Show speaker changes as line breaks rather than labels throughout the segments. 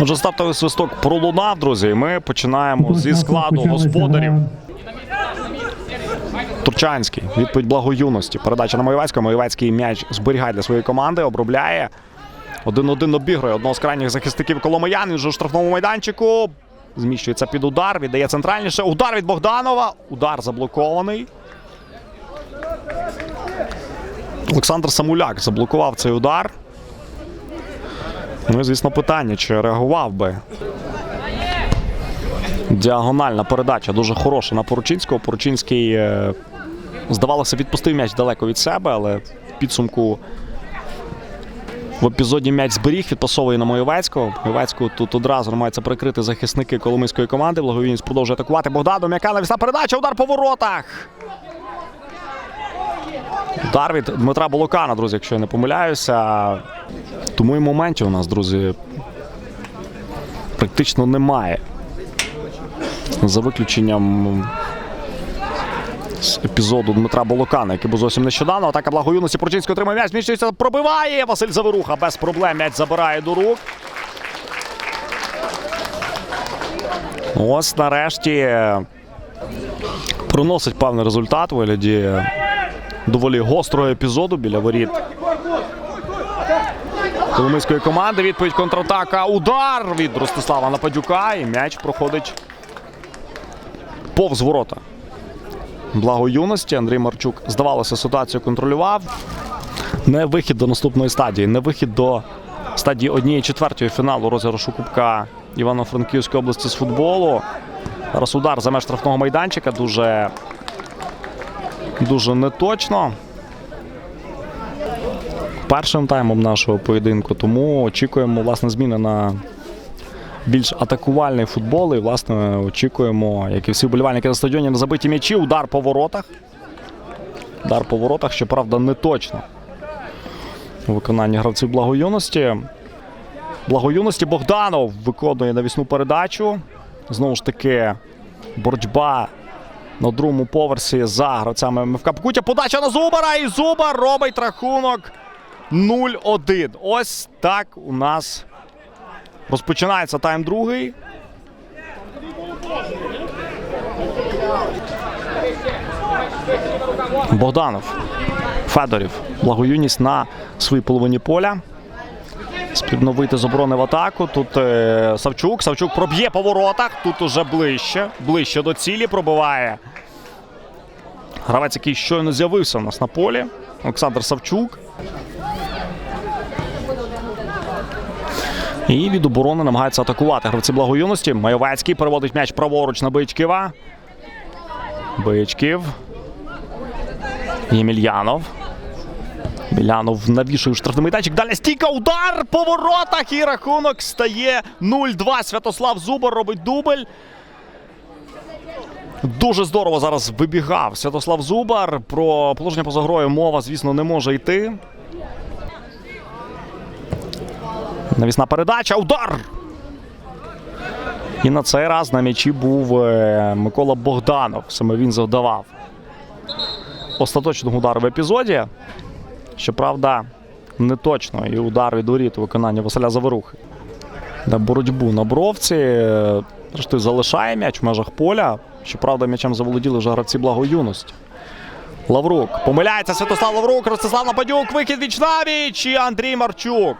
Отже, стартовий свисток пролунав, друзі. і Ми починаємо зі складу господарів. Турчанський. Відповідь благоюності. Передача на Моєвецького. Моєвецький м'яч зберігає для своєї команди, обробляє. Один-один обігрує одного з крайніх захисників Коломиян. Він вже у штрафному майданчику. Зміщується під удар, віддає центральніше. Удар від Богданова. Удар заблокований. Олександр Самуляк заблокував цей удар. Ну і звісно, питання, чи реагував би. Діагональна передача дуже хороша на Поручинського. Поручинський, е, здавалося, відпустив м'яч далеко від себе, але в підсумку в епізоді м'яч зберіг, відпасовує на Моєвецького. Моєвецького тут одразу намагаються прикрити захисники Коломийської команди. Благовінець продовжує атакувати Богдану. М'яка навісна передача. Удар по воротах. Удар від Дмитра Болокана, друзі, якщо я не помиляюся. Тому і моментів у нас, друзі, практично немає. За виключенням з епізоду Дмитра Болокана, який був зовсім нещодавно. Атака благоюності Прочинський отримає м'яч. Зміщується, пробиває. Василь Заверуха без проблем м'яч забирає до рук. Ось нарешті приносить певний результат у вигляді доволі гострого епізоду біля воріт Коломийської команди. Відповідь контратака. Удар від Ростислава Нападюка. І м'яч проходить повз ворота. Благо юності. Андрій Марчук, здавалося, ситуацію контролював. Не вихід до наступної стадії, не вихід до стадії однієї четвертої фіналу розіграшу Кубка Івано-Франківської області з футболу. Зараз удар за меж штрафного майданчика. Дуже, дуже неточно першим таймом нашого поєдинку. Тому очікуємо власне зміни на більш атакувальний футбол. І власне очікуємо, як і всі вболівальники на стадіоні, на забиті м'ячі. Удар по воротах. Удар по воротах, щоправда, не точно. У виконанні гравців благоюності. Благоюності Богданов виконує навісну передачу. Знову ж таки, боротьба на другому поверсі за гравцями МФК Покуття. Подача на Зубара. І Зубар робить рахунок 0-1. Ось так у нас розпочинається тайм другий. Богданов. Федорів. Благоюність на своїй половині поля. Спільно вийти з оборони в атаку. Тут е, Савчук. Савчук проб'є по воротах. Тут уже ближче. Ближче до цілі пробиває. Гравець, який щойно з'явився у нас на полі. Олександр Савчук. І від оборони намагається атакувати гравці благоюності. Майовецький переводить м'яч праворуч на Бичківа. Бичків. Ємельянов. Мілянов навішує штрафний майданчик. Далі стійка. Удар по воротах. І рахунок стає 0-2. Святослав Зубар робить дубль. Дуже здорово зараз вибігав Святослав Зубар. Про положення поза грою мова, звісно, не може йти. Навісна передача. Удар! І на цей раз на м'ячі був е, Микола Богданов. Саме він завдавав остаточного удару в епізоді. Щоправда, не точно. І удар від воріт у виконанні Василя Заворухи. На боротьбу на бровці. е, Зрештою, залишає м'яч в межах поля. Щоправда, м'ячем заволоділи вже гравці благоюності. Лаврук. Помиляється Святослав Лаврук, Ростислав Нападюк, вихід віч навіч і Андрій Марчук.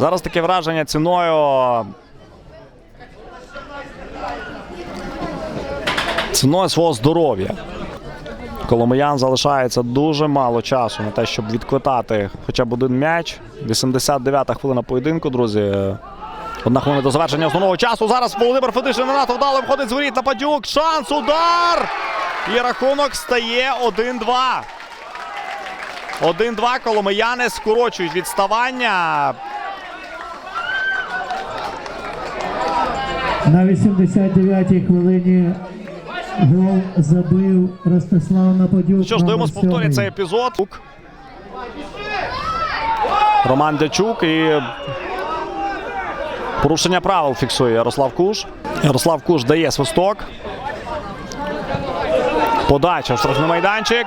Зараз таке враження ціною. Ціною свого здоров'я. Коломиян залишається дуже мало часу на те, щоб відквитати хоча б один м'яч. 89-та хвилина поєдинку, друзі. Одна хвилина до завершення основного часу. Зараз Володимир Федишин не надто вдало входить з воріт Нападюк. Шанс, удар! І рахунок стає 1-2. 1-2. Коломияни скорочують відставання.
На 89-й хвилині забив Ростислав Нападюк.
Що ж, дивимось
номер
цей епізод. Роман Дячук і порушення правил фіксує Ярослав Куш. Ярослав Куш дає свисток. Подача в штрафний майданчик.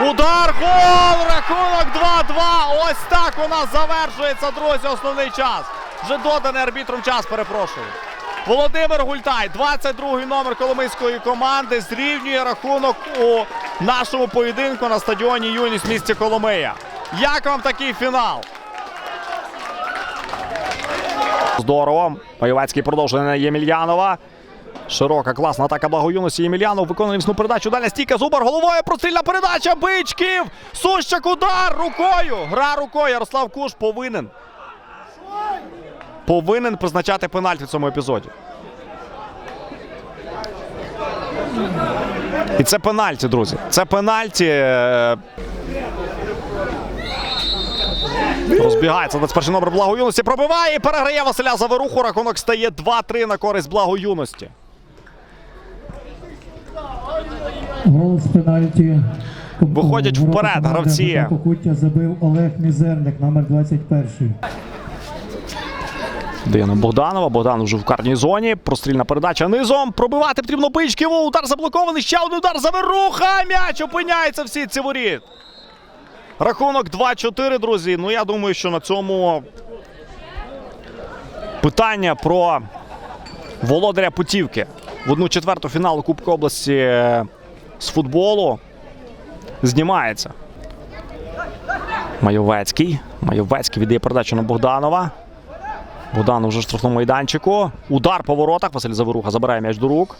Удар! Гол! Рахунок 2-2. Ось так у нас завершується, друзі, основний час. Вже доданий арбітром час, перепрошую. Володимир Гультай, 22-й номер коломийської команди, зрівнює рахунок у нашому поєдинку на стадіоні Юність в місті Коломия. Як вам такий фінал? Здорово. Майовецький продовжує на Ємельянова. Широка класна атака благоюності. Ємельянов виконує місну передачу. Далі стійка Зубар головою. Прострільна передача. Бичків. Сущак удар рукою. Гра рукою. Ярослав Куш повинен. Повинен призначати пенальті в цьому епізоді. І це пенальті, друзі. Це пенальті. Е, Розбігається 21 номер благоюності. Пробиває і переграє Василя Заверуху. Рахунок стає 2-3 на користь благоюності.
Гол з пенальті.
Виходять вперед гравці.
Покуття забив Олег Мізерник, номер 21.
Дає на Богданова. Богдан вже в карній зоні. Прострільна передача низом. Пробивати потрібно Бичківу. Удар заблокований. Ще один удар. Заверуха. М'яч опиняється в сітці воріт. Рахунок 2-4, друзі. Ну я думаю, що на цьому питання про володаря путівки в одну четверту фіналу Кубка області е, з футболу знімається. Майовецький. Майовецький віддає передачу на Богданова. Богдан уже в штрафному майданчику. Удар по воротах. Василь Заворуха забирає м'яч до рук.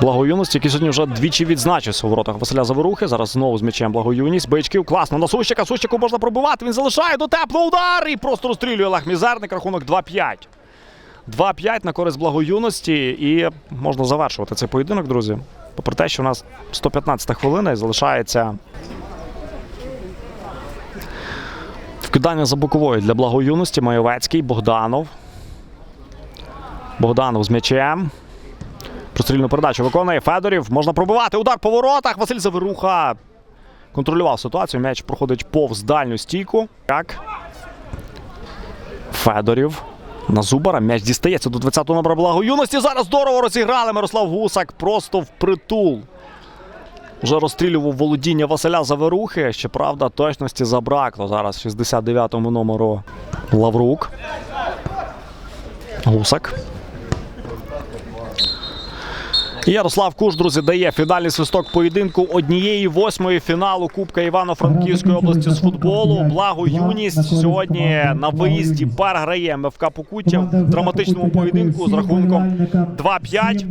Благоюність, який сьогодні вже двічі відзначився у воротах Василя Заворухи. Зараз знову з м'ячем благоюність. Бичків. Класно на Сущика. Сущику можна пробивати. Він залишає до тепло удар і просто розстрілює Олег Мізерник. Рахунок 2-5. 2-5 на користь благоюності. І можна завершувати цей поєдинок, друзі. Попри те, що у нас 115 хвилина і залишається Вкидання за боковою для благоюності. Майовецький, Богданов. Богданов з м'ячем. Прострільну передачу виконує Федорів. Можна пробивати. Удар по воротах. Василь Заверуха контролював ситуацію. М'яч проходить повз дальню стійку. Так. Федорів. На Зубара. М'яч дістається до 20-го номера благоюності. Зараз здорово розіграли. Мирослав Гусак просто впритул. Вже розстрілював володіння Василя Заверухи. Щоправда, точності забракло. Зараз 69-му номеру Лаврук. Гусак. Ярослав Куш, друзі, дає фінальний свисток поєдинку однієї восьмої фіналу Кубка Івано-Франківської області з футболу. Благо юність сьогодні на виїзді переграє МФК Покуття в драматичному поєдинку з рахунком 2-5.